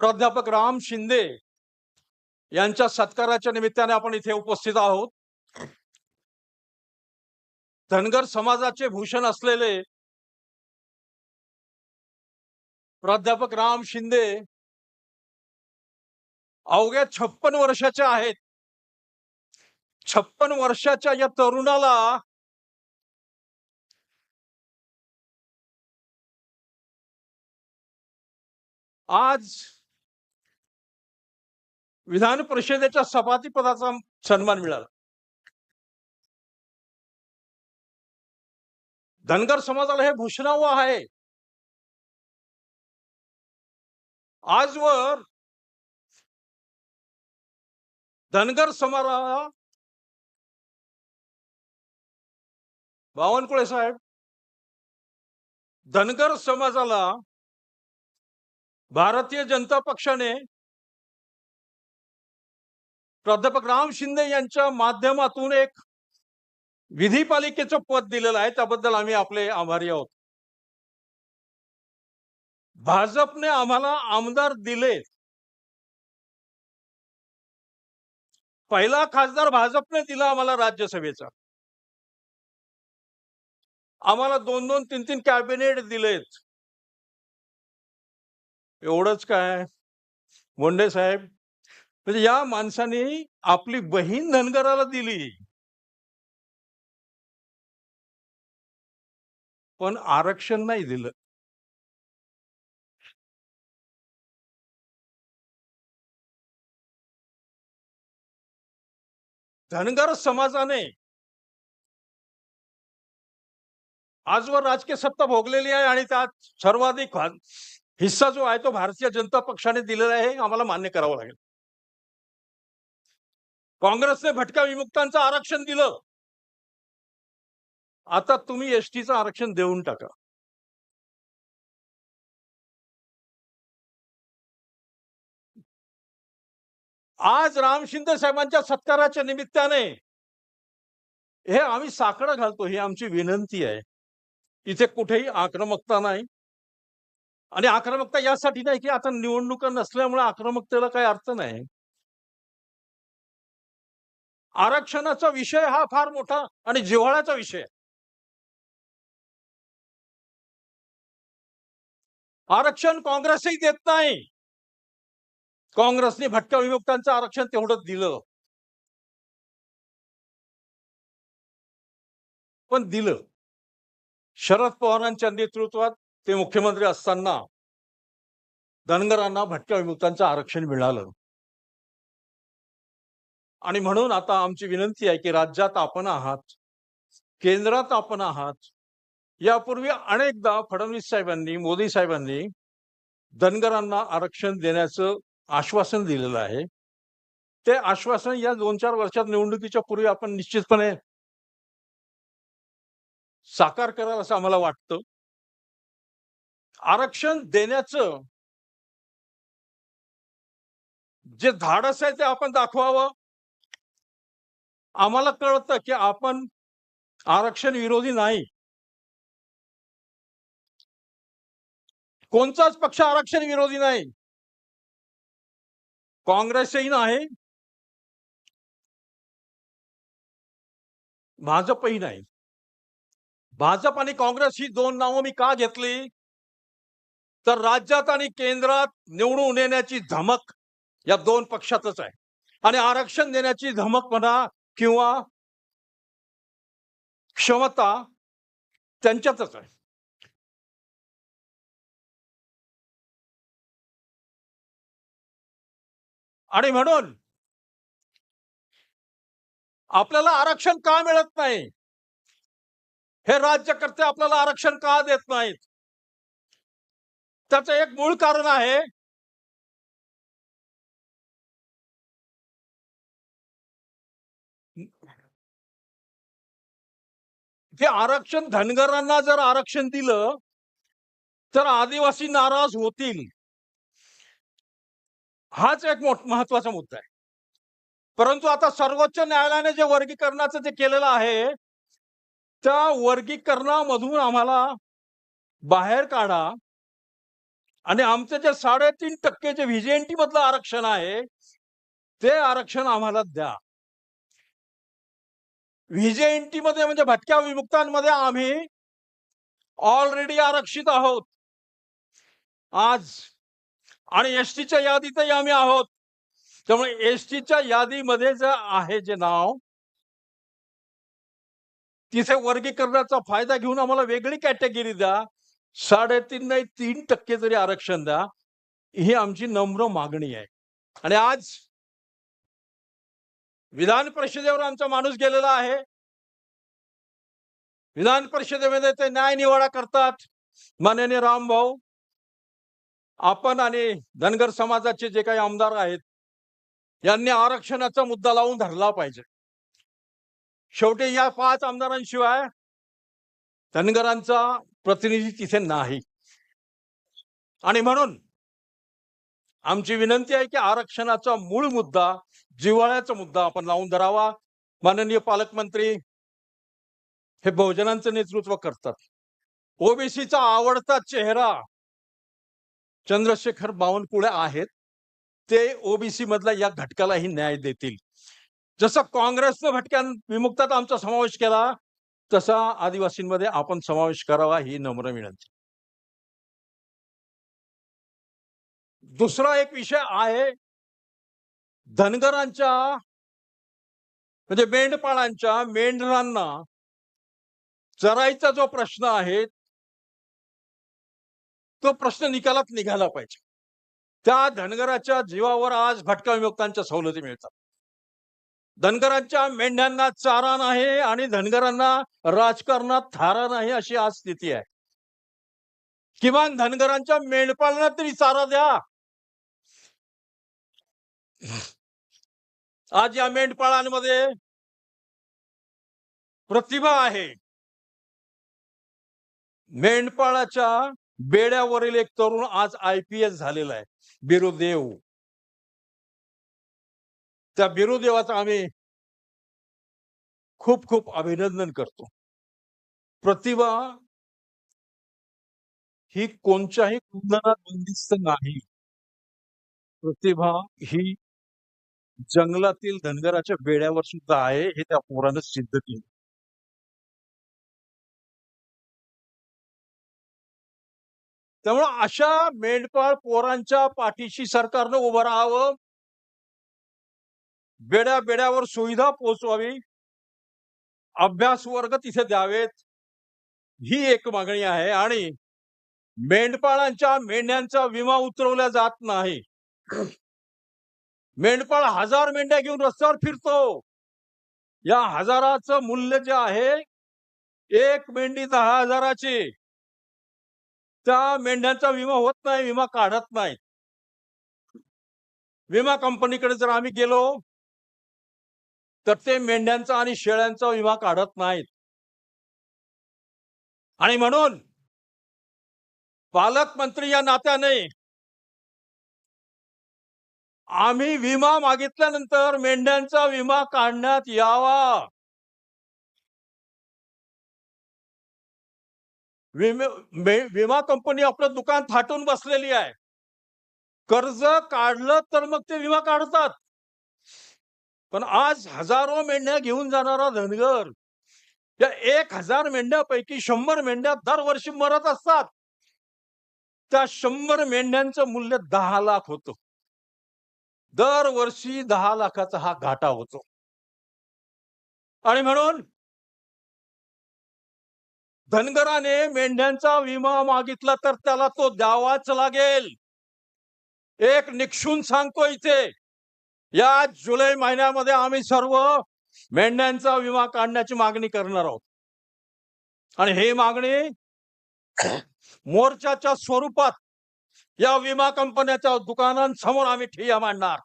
प्राध्यापक राम शिंदे यांच्या सत्काराच्या निमित्ताने आपण इथे उपस्थित आहोत. धनगर समाजाचे भूषण असलेले प्राध्यापक राम शिंदे अवघ्या छप्पन वर्षाच्या आहेत. छप्पन वर्षाच्या या तरुणाला आज विधान परिषदेच्या सभापतीपदाचा सन्मान मिळाला. धनगर समाजाला हे भूषणाव आहे. आजवर धनगर समाजाला बावनकुळे साहेब धनगर समाजाला भारतीय जनता पक्षाने प्राध्यापक राम शिंदे यांच्या माध्यमातून एक विधीपालिकेचं पद दिलेलं आहे. त्याबद्दल आम्ही आपले आभारी आहोत. भाजपने आम्हाला आमदार दिले. पहिला खासदार भाजपने दिला आम्हाला राज्यसभेचा. आम्हाला दोन दोन तीन तीन कॅबिनेट दिलेत. एवढंच काय? मुंडे साहेब म्हणजे या माणसाने आपली बहीण धनगराला दिली. पण आरक्षण नाही दिलं. धनगर समाजाने आजवर राजकीय सत्ता भोगलेली आहे आणि त्यात सर्वाधिक हिस्सा जो आहे तो भारतीय जनता पक्षाने दिलेला आहे हे आम्हाला मान्य करावं लागेल. काँग्रेसने भटक्या विमुक्तांचं आरक्षण दिलं. आता तुम्ही एसटीचं आरक्षण देऊन टाका. आज राम शिंदे साहेबांच्या सत्काराच्या निमित्ताने हे आम्ही साकडं घालतो ही आमची विनंती आहे. इथे कुठेही आक्रमकता नाही. आणि आक्रमकता यासाठी नाही की आता निवडणुका नसल्यामुळे आक्रमकतेला काही अर्थ नाही. आरक्षणाचा विषय हा फार मोठा आणि जिव्हाळ्याचा विषय आहे. आरक्षण काँग्रेसही देत नाही. काँग्रेसने भटक्या विमुक्तांचं आरक्षण तेवढंच दिलं. पण दिलं. शरद पवारांच्या नेतृत्वात ते मुख्यमंत्री असताना धनगरांना भटक्या विमुक्तांचं आरक्षण मिळालं. आणि म्हणून आता आमची विनंती आहे की राज्यात आपण आहात केंद्रात आपण आहात यापूर्वी अनेकदा फडणवीस साहेबांनी मोदी साहेबांनी धनगरांना आरक्षण देण्याचं आश्वासन दिलेलं आहे. ते आश्वासन या दोन चार वर्षात निवडणुकीच्या पूर्वी आपण निश्चितपणे साकार कराल असं आम्हाला वाटतं. आरक्षण देण्याचं जे धाडस आहे ते आपण दाखवावं. आम्हाला कळतं की आपण आरक्षण विरोधी नाही. कोणताच पक्ष आरक्षण विरोधी नाही. काँग्रेसही नाही. भाजपही नाही. भाजप आणि काँग्रेस ही दोन नावं मी का घेतली? तर राज्यात आणि केंद्रात निवडून येण्याची धमक या दोन पक्षातच आहे. आणि आरक्षण देण्याची धमक म्हणा किंवा क्षमता त्यांच्यातच आहे. आणि म्हणून आपल्याला आरक्षण का मिळत नाही? हे राज्यकर्ते आपल्याला आरक्षण का देत नाहीत? त्याचं एक मूळ कारण आहे ते आरक्षण धनगरांना जर आरक्षण दिलं तर आदिवासी नाराज होतील. हाच एक मोठ महत्त्वाचा मुद्दा आहे. परंतु आता सर्वोच्च न्यायालयाने जे वर्गीकरणाचं जे केलेलं आहे त्या वर्गीकरणामधून आम्हाला बाहेर काढा आणि आमचं जे साडेतीन टक्के जे व्हिजेंटी मधलं आरक्षण आहे ते आरक्षण आम्हाला द्या. व्हीजेएनटी मध्ये म्हणजे भटक्या विमुक्तांमध्ये आम्ही ऑलरेडी आरक्षित आहोत. आज आणि एस टीच्या यादीतही आम्ही आहोत. त्यामुळे एस टीच्या यादीमध्ये जे आहे जे नाव तिथे वर्गीकरणाचा फायदा घेऊन आम्हाला वेगळी कॅटेगरी द्या. साडेतीन नाही तीन टक्के जरी आरक्षण द्या ही आमची नम्र मागणी आहे. आणि आज विधान परिषदेवर आमचा माणूस गेलेला आहे. विधान परिषदेमध्ये ते न्याय निवाडा करतात. माननीय रामभाऊ आपण आणि धनगर समाजाचे जे काही आमदार आहेत यांनी आरक्षणाचा मुद्दा लावून धरला पाहिजे. शेवटी या पाच आमदारांशिवाय धनगरांचा प्रतिनिधी तिथे नाही. आणि म्हणून आमची विनंती आहे की आरक्षणाचा मूळ मुद्दा जिव्हाळ्याचा मुद्दा आपण लावून धरावा. माननीय पालकमंत्री हे बहुजनांचं नेतृत्व करतात. ओबीसीचा आवडता चेहरा चंद्रशेखर बावनकुळे आहेत. ते ओबीसी मधल्या या घटकालाही न्याय देतील. जसं काँग्रेसनं भटक्या विमुक्तात आमचा समावेश केला तसा आदिवासींमध्ये आपण समावेश करावा ही नम्र विनंती. दुसरा एक विषय आहे धनगरांच्या म्हणजे मेंढपाळांच्या मेंढरांना चराईचा जो प्रश्न आहे तो प्रश्न निकालात निघाला पाहिजे. त्या धनगराच्या जीवावर आज भटका विमुक्तांच्या सवलती मिळतात. धनगरांच्या मेंढ्यांना चारा नाही आणि धनगरांना राजकारणात थारा नाही अशी आज स्थिती आहे. किमान धनगरांच्या मेंढपाळांना तरी चारा द्या. आज या मेंढपाळांमध्ये प्रतिभा आहे. मेंढपाळाच्या बेड्यावरील एक तरुण आज आय पी एस झालेला आहे. बिरुदेव. त्या बिरुदेवाचं आम्ही खूप खूप अभिनंदन करतो. प्रतिभा ही कोणत्याही कुंदनात बंदिस्त नाही. प्रतिभा ही जंगलातील धनगराच्या बेड्यावर सुद्धा आहे हे त्या पोरानं सिद्ध केलं. त्यामुळं अशा मेंढपाळ पोरांच्या पाठीशी सरकारनं उभं राहावं. बेड्या बेड्यावर सुविधा पोहोचवावी. अभ्यास वर्ग तिथे द्यावेत. ही एक मागणी आहे आणि मेंढपाळांच्या मेंढ्यांचा विमा उतरवला जात नाही. मेंढपाळ हजार मेंढ्या घेऊन रस्त्यावर फिरतो. या हजाराचं मूल्य जे आहे एक मेंढी दहा हजाराची. त्या मेंढ्यांचा विमा होत नाही विमा काढत नाही. विमा कंपनीकडे जर आम्ही गेलो तर ते मेंढ्यांचा आणि शेळ्यांचा विमा काढत नाहीत. आणि म्हणून पालकमंत्री या नात्याने आम्ही विमा मागितल्यानंतर मेंढ्यांचा विमा काढण्यात यावा. विमा कंपनी आपलं दुकान थाटून बसलेली आहे. कर्ज काढलं तर मग ते विमा काढतात. पण आज हजारो मेंढ्या घेऊन जाणारा धनगर. या एक हजार मेंढ्यापैकी शंभर मेंढ्या दरवर्षी मरत असतात. त्या शंभर मेंढ्यांचं मूल्य दहा लाख होतं. दरवर्षी दहा लाखाचा हा घाटा होतो. आणि म्हणून धनगराने मेंढ्यांचा विमा मागितला तर त्याला तो द्यावाच लागेल. एक निक्षून सांगतो इथे या जुलै महिन्यामध्ये आम्ही सर्व मेंढ्यांचा विमा काढण्याची मागणी करणार आहोत. आणि ही मागणी मोर्चाच्या स्वरूपात या विमा कंपन्याच्या दुकानांसमोर आम्ही ठिय्या मांडणार.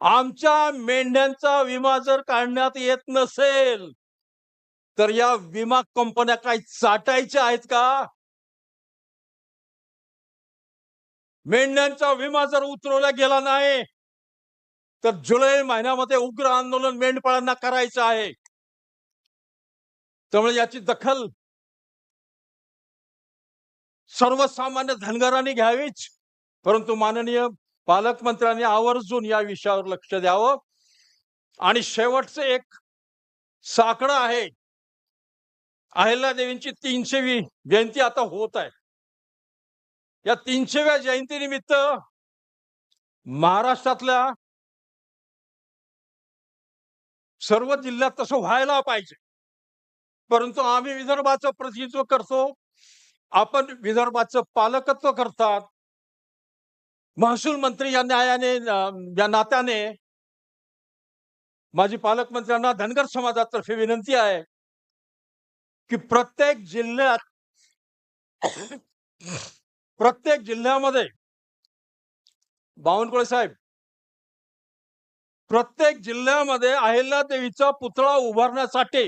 आमच्या मेंढ्यांचा विमा जर काढण्यात येत नसेल तर या विमा कंपन्या काही चाटायच्या आहेत का? मेंढ्यांचा विमा जर उतरवला गेला नाही तर जुलै महिन्यामध्ये उग्र आंदोलन मेंढपाळांना करायचं आहे. त्यामुळे याची दखल सर्वसामान्य धनगरांनी घ्यावीच. परंतु माननीय पालकमंत्र्यांनी आवर्जून या विषयावर लक्ष द्यावं. आणि शेवटचं एक साकडं आहे. अहिल्यादेवींची तीनशेवी जयंती आता होत आहे. या तीनशेव्या जयंतीनिमित्त महाराष्ट्रातल्या सर्व जिल्ह्यात तसं व्हायला पाहिजे. परंतु आम्ही विदर्भाचं प्रतिनिधित्व करतो. आपण विदर्भाचं पालकत्व करतात. महसूल मंत्री या न्यायाने या नात्याने माझी पालकमंत्र्यांना धनगर समाजातर्फे विनंती आहे की प्रत्येक जिल्ह्यात प्रत्येक जिल्ह्यामध्ये बावनकुळे साहेब प्रत्येक जिल्ह्यामध्ये अहिल्यादेवीचा पुतळा उभारण्यासाठी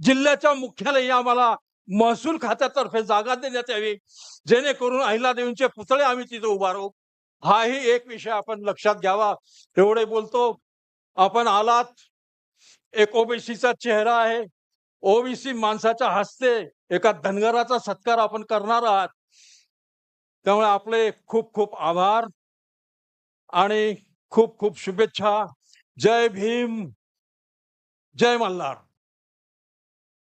जिल्ह्याच्या मुख्यालयी आम्हाला महसूल खात्यातर्फे जागा देण्यात यावी. जेणेकरून अहिलादेवींचे पुतळे आम्ही तिथे उभारू हाही एक विषय आपण लक्षात घ्यावा. एवढे बोलतो. आपण आलात. एक ओबीसीचा चेहरा आहे. ओबीसी माणसाच्या हस्ते एका धनगराचा सत्कार आपण करणार आहात. त्यामुळे आपले खूप खूप आभार. आणि खूप खूप शुभेच्छा. जय भीम. जय मल्हार.